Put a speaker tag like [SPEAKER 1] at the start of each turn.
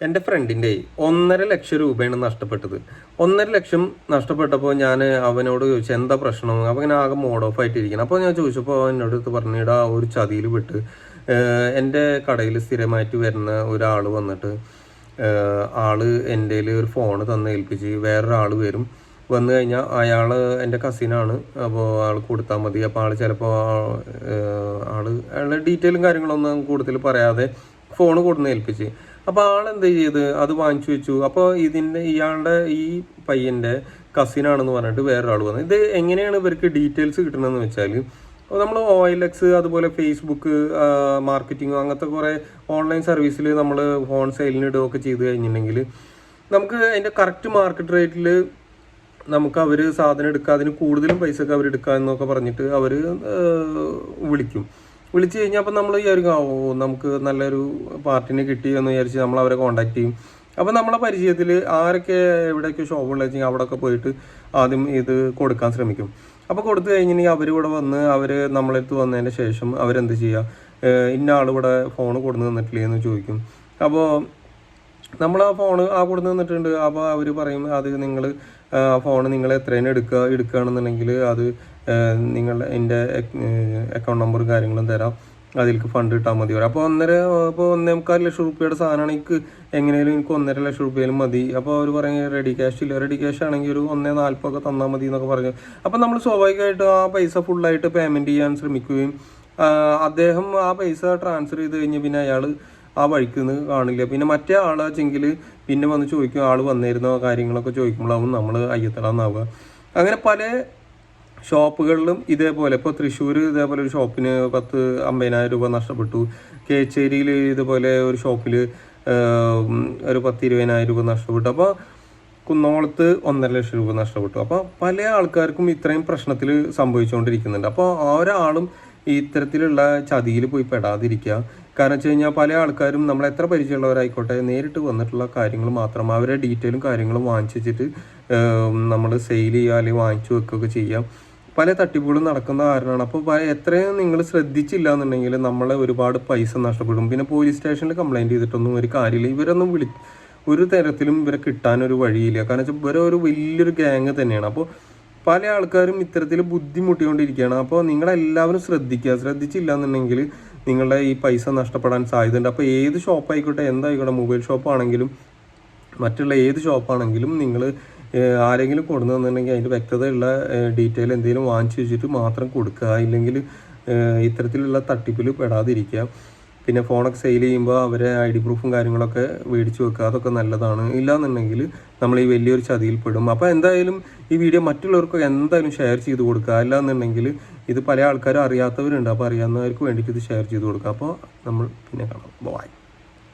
[SPEAKER 1] എന്റെ ഫ്രണ്ടിന്റെ ഒന്നര ലക്ഷം രൂപയാണ് നഷ്ടപ്പെട്ടത്. ഒന്നര ലക്ഷം നഷ്ടപ്പെട്ടപ്പോൾ ഞാൻ അവനോട് ചോദിച്ചു എന്താ പ്രശ്നം? അപ്പോൾ ഇങ്ങനെ ആകെ മോഡ് ഓഫ് ആയിട്ടിരിക്കണം അപ്പോൾ ഞാൻ ചോദിച്ചപ്പോൾ എന്നോട് പറഞ്ഞു ഇടാ ഒരു ചതിയിൽ വിട്ട് എന്റെ കടയിൽ സ്ഥിരമായിട്ട് വരുന്ന ഒരാൾ വന്നിട്ട് ആൾ എന്റെ ഒരു ഫോൺ തന്ന് ഏൽപ്പിച്ച് വേറൊരാൾ വരും. വന്നു കഴിഞ്ഞാൽ അയാൾ എന്റെ കസിനാണ് അപ്പോൾ ആൾ കൊടുത്താൽ മതി. അപ്പോൾ ആൾ ചിലപ്പോൾ ആൾ അയാളുടെ ഡീറ്റെയിലും കാര്യങ്ങളൊന്നും കൂടുതൽ പറയാതെ ഫോൺ കൊടുന്ന് ഏൽപ്പിച്ച്. അപ്പോൾ ആൾ എന്ത് ചെയ്ത്? അത് വാങ്ങിച്ചു വെച്ചു. അപ്പോൾ ഇതിന്റെ ഇയാളുടെ ഈ പയ്യന്റെ കസിനാണെന്ന് പറഞ്ഞിട്ട് വേറൊരാൾ വന്നു. ഇത് എങ്ങനെയാണ് ഇവർക്ക് ഡീറ്റെയിൽസ് കിട്ടണമെന്ന് വെച്ചാൽ നമ്മൾ എക്സ് അതുപോലെ ഫേസ്ബുക്ക് മാർക്കറ്റിംഗ് അങ്ങനത്തെ കുറേ ഓൺലൈൻ സർവീസിൽ നമ്മൾ ഫോൺ സെയിലിന് ഇടുകയൊക്കെ ചെയ്ത് കഴിഞ്ഞിട്ടുണ്ടെങ്കിൽ നമുക്ക് അതിന്റെ കറക്റ്റ് മാർക്കറ്റ് റേറ്റിൽ നമുക്ക് അവർ സാധനം എടുക്കുക അതിന് കൂടുതലും പൈസ ഒക്കെ അവർ എടുക്കുക എന്നൊക്കെ പറഞ്ഞിട്ട് അവർ വിളിക്കും. വിളിച്ചു കഴിഞ്ഞാൽ നമ്മൾ വിചാരിക്കും ഓ നമുക്ക് നല്ലൊരു പാർട്ടിനെ കിട്ടി എന്ന് വിചാരിച്ച് നമ്മൾ അവരെ കോൺടാക്ട് ചെയ്യും. അപ്പം നമ്മളെ പരിചയത്തിൽ ആരൊക്കെ എവിടെയൊക്കെ ഷോപ്പ് ഉള്ളത് വെച്ചാൽ അവിടെയൊക്കെ പോയിട്ട് ആദ്യം ഇത് കൊടുക്കാൻ ശ്രമിക്കും. അപ്പോൾ കൊടുത്തു കഴിഞ്ഞിട്ടുണ്ടെങ്കിൽ അവരിവിടെ വന്ന് അവർ നമ്മളെടുത്ത് വന്നതിന് ശേഷം അവരെന്ത് ചെയ്യുക ഇന്ന ആളിവിടെ ഫോൺ കൊടുന്ന് തന്നിട്ടില്ലേ എന്ന് ചോദിക്കും. അപ്പോൾ നമ്മൾ ആ ഫോൺ ആ കൊടുന്ന് നിന്നിട്ടുണ്ട്. അപ്പോൾ അവർ പറയും അത് നിങ്ങൾ ഫോൺ നിങ്ങൾ എത്രയും എടുക്കുക എടുക്കുകയാണെന്നുണ്ടെങ്കിൽ അത് നിങ്ങൾ എന്റെ അക്കൗണ്ട് നമ്പറും കാര്യങ്ങളും തരാം. അതിലേക്ക് ഫണ്ട് ഇട്ടാൽ മതി. വരും അപ്പോൾ ഒന്നര ഇപ്പോൾ ഒന്നേ മുക്കാൽ ലക്ഷം റുപ്യയുടെ സാധനമാണ് എനിക്ക് എങ്ങനെയാലും എനിക്ക് ഒന്നര ലക്ഷം റുപ്യയിലും മതി. അപ്പോൾ അവർ പറയും റെഡി ക്യാഷ് ഇല്ല. റെഡി ക്യാഷ് ആണെങ്കിൽ ഒരു ഒന്നേ നാൽപ്പൊക്കെ തന്നാൽ മതി എന്നൊക്കെ പറഞ്ഞു. അപ്പോൾ നമ്മൾ സ്വാഭാവികമായിട്ട് ആ പൈസ ഫുള്ളായിട്ട് പേയ്മെന്റ് ചെയ്യാൻ ശ്രമിക്കുകയും അദ്ദേഹം ആ പൈസ ട്രാൻസ്ഫർ ചെയ്ത് കഴിഞ്ഞ് പിന്നെ അയാൾ ആ വഴിക്ക് നിന്ന് കാണില്ല? പിന്നെ മറ്റേ ആളാച്ചെങ്കിൽ പിന്നെ വന്ന് ചോദിക്കും ആൾ വന്നിരുന്നോ? കാര്യങ്ങളൊക്കെ ചോദിക്കുമ്പോഴാവും നമ്മൾ അയ്യത്തടാന്നാവുക അങ്ങനെ പല ഷോപ്പുകളിലും ഇതേപോലെ ഇപ്പോൾ തൃശ്ശൂർ ഇതേപോലെ ഒരു ഷോപ്പിന് പത്ത് അമ്പതിനായിരം രൂപ നഷ്ടപ്പെട്ടു. കേച്ചേരിയിൽ ഇതുപോലെ ഒരു ഷോപ്പിൽ ഒരു പത്ത് ഇരുപതിനായിരം രൂപ നഷ്ടപ്പെട്ടു. അപ്പോൾ കുന്നോളത്ത് ഒന്നര ലക്ഷം രൂപ നഷ്ടപ്പെട്ടു. അപ്പോൾ പല ആൾക്കാർക്കും ഇത്രയും പ്രശ്നത്തിൽ സംഭവിച്ചുകൊണ്ടിരിക്കുന്നുണ്ട് അപ്പോൾ ഒരാളും ഈ ഇത്തരത്തിലുള്ള ചതിയിൽ പോയി പെടാതിരിക്കുക. കാരണം വെച്ച് കഴിഞ്ഞാൽ പല ആൾക്കാരും നമ്മൾ എത്ര പരിചയമുള്ളവരായിക്കോട്ടെ നേരിട്ട് വന്നിട്ടുള്ള കാര്യങ്ങൾ മാത്രം അവരെ ഡീറ്റെയിലും കാര്യങ്ങളും വാങ്ങിച്ചിട്ട് നമ്മൾ സെയിൽ ചെയ്യുക അല്ലെങ്കിൽ വാങ്ങിച്ചു വെക്കുകയൊക്കെ ചെയ്യാം പല തട്ടിപ്പുകളും നടക്കുന്ന കാരണമാണ്. അപ്പോൾ എത്രയും നിങ്ങൾ ശ്രദ്ധിച്ചില്ല എന്നുണ്ടെങ്കിൽ നമ്മളെ ഒരുപാട് പൈസ നഷ്ടപ്പെടും. പിന്നെ പോലീസ് സ്റ്റേഷനിൽ കംപ്ലൈന്റ് ചെയ്തിട്ടൊന്നും ഒരു കാര്യമില്ല. ഇവരൊന്നും വിളി ഒരു തരത്തിലും ഇവരെ കിട്ടാനൊരു വഴിയില്ല. കാരണം വെച്ചാൽ ഇവരെ ഒരു വലിയൊരു ഗ്യാങ് തന്നെയാണ്. അപ്പോൾ പല ആൾക്കാരും ഇത്തരത്തിൽ ബുദ്ധിമുട്ടിക്കൊണ്ടിരിക്കുകയാണ്. അപ്പോൾ നിങ്ങളെല്ലാവരും ശ്രദ്ധിക്കുക. ശ്രദ്ധിച്ചില്ല എന്നുണ്ടെങ്കിൽ നിങ്ങളുടെ ഈ പൈസ നഷ്ടപ്പെടാൻ സാധ്യതയുണ്ട്. അപ്പോൾ ഏത് ഷോപ്പായിക്കോട്ടെ എന്തായിക്കോട്ടെ മൊബൈൽ ഷോപ്പാണെങ്കിലും മറ്റുള്ള ഏത് ഷോപ്പാണെങ്കിലും നിങ്ങൾ ആരെങ്കിലും കൊണ്ടു തന്നിട്ടുണ്ടെങ്കിൽ അതിന്റെ വ്യക്തതയുള്ള ഡീറ്റെയിൽ എന്തെങ്കിലും വാങ്ങിച്ചു വെച്ചിട്ട് മാത്രം കൊടുക്കുക. ഇല്ലെങ്കിൽ ഇത്തരത്തിലുള്ള തട്ടിപ്പിൽ പെടാതിരിക്കുക. പിന്നെ ഫോണൊക്കെ സെയിൽ ചെയ്യുമ്പോൾ അവരെ ഐ ഡി പ്രൂഫും കാര്യങ്ങളൊക്കെ മേടിച്ച് വെക്കുക. അതൊക്കെ നല്ലതാണ്. ഇല്ലാന്നുണ്ടെങ്കിൽ നമ്മൾ ഈ വലിയൊരു ചതിയിൽ പെടും. അപ്പോൾ എന്തായാലും ഈ വീഡിയോ മറ്റുള്ളവർക്കൊക്കെ എന്തായാലും ഷെയർ ചെയ്ത് കൊടുക്കുക. അല്ലാന്നുണ്ടെങ്കിൽ ഇത് പല ആൾക്കാരും അറിയാത്തവരുണ്ട്. അപ്പോൾ അറിയാവുന്നവർക്ക് വേണ്ടിയിട്ട് ഇത് ഷെയർ ചെയ്ത് കൊടുക്കുക. അപ്പോൾ നമ്മൾ പിന്നെ കാണാം. ബൈ